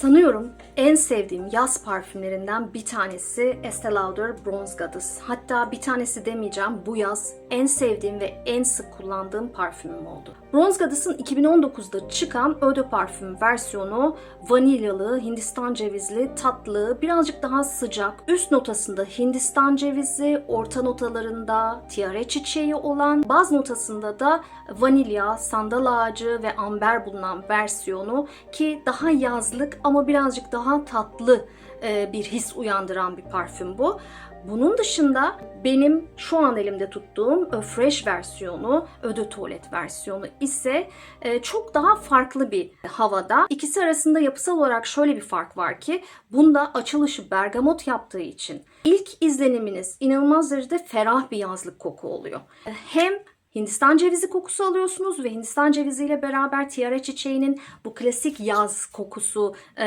Sanıyorum en sevdiğim yaz parfümlerinden bir tanesi Estee Lauder Bronze Goddess. Hatta bir tanesi demeyeceğim bu yaz en sevdiğim ve en sık kullandığım parfümüm oldu. Bronze Goddess'ın 2019'da çıkan Eau de Parfüm versiyonu vanilyalı, Hindistan cevizli, tatlı, birazcık daha sıcak. Üst notasında Hindistan cevizi, orta notalarında tiare çiçeği olan, baz notasında da vanilya, sandal ağacı ve amber bulunan versiyonu ki daha yazlık ama birazcık daha tatlı e, bir his uyandıran bir parfüm bu. Bunun dışında benim şu an elimde tuttuğum Fresh versiyonu, Eau de Toilette versiyonu ise e, çok daha farklı bir havada. İkisi arasında yapısal olarak şöyle bir fark var ki bunda açılışı bergamot yaptığı için ilk izleniminiz inanılmaz derecede ferah bir yazlık koku oluyor. Hem Hindistan cevizi kokusu alıyorsunuz ve Hindistan ceviziyle beraber tiare çiçeğinin bu klasik yaz kokusu e,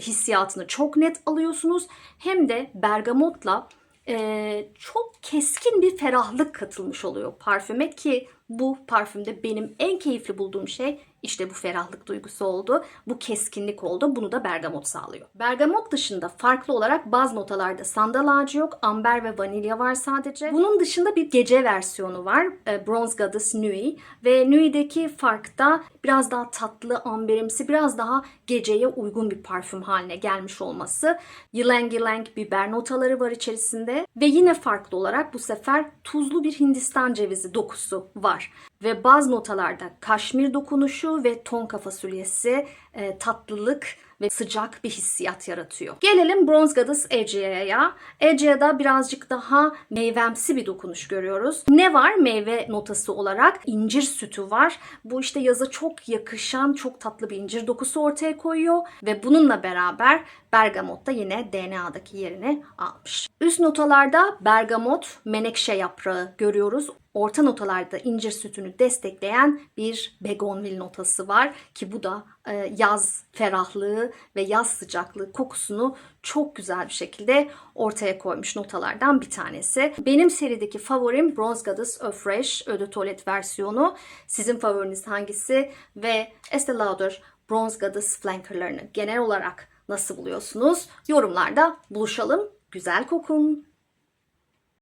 hissiyatını çok net alıyorsunuz. Hem de bergamotla e, çok keskin bir ferahlık katılmış oluyor parfüme ki bu parfümde benim en keyifli bulduğum şey işte bu ferahlık duygusu oldu. Bu keskinlik oldu. Bunu da bergamot sağlıyor. Bergamot dışında farklı olarak baz notalarda sandal ağacı yok. Amber ve vanilya var sadece. Bunun dışında bir gece versiyonu var. E, Bronze Goddess Nuit. Ve Nuit'deki fark da biraz daha tatlı, amberimsi, biraz daha geceye uygun bir parfüm haline gelmiş olması. Ylang ylang biber notaları var içerisinde. Ve yine farklı olarak bu sefer tuzlu bir Hindistan cevizi dokusu var. Ve baz notalarda kaşmir dokunuşu ve tonka fasulyesi, e, tatlılık ve sıcak bir hissiyat yaratıyor. Gelelim Bronze Goddess Aegea'ya. Aegea'da birazcık daha meyvemsi bir dokunuş görüyoruz. Ne var meyve notası olarak? İncir sütü var. Bu işte yaza çok yakışan çok tatlı bir incir dokusu ortaya koyuyor. Ve bununla beraber bergamot da yine DNA'daki yerini almış. Üst notalarda bergamot, menekşe yaprağı görüyoruz. Orta notalarda incir sütünü destekleyen bir begonvil notası var ki bu da e, yaz ferahlığı ve yaz sıcaklığı kokusunu çok güzel bir şekilde ortaya koymuş notalardan bir tanesi. Benim serideki favorim Bronze Goddess Eau Fresh Eau de Toilette versiyonu. Sizin favoriniz hangisi? Ve Estee Lauder Bronze Goddess flankerlarını genel olarak nasıl buluyorsunuz? Yorumlarda buluşalım. Güzel kokun.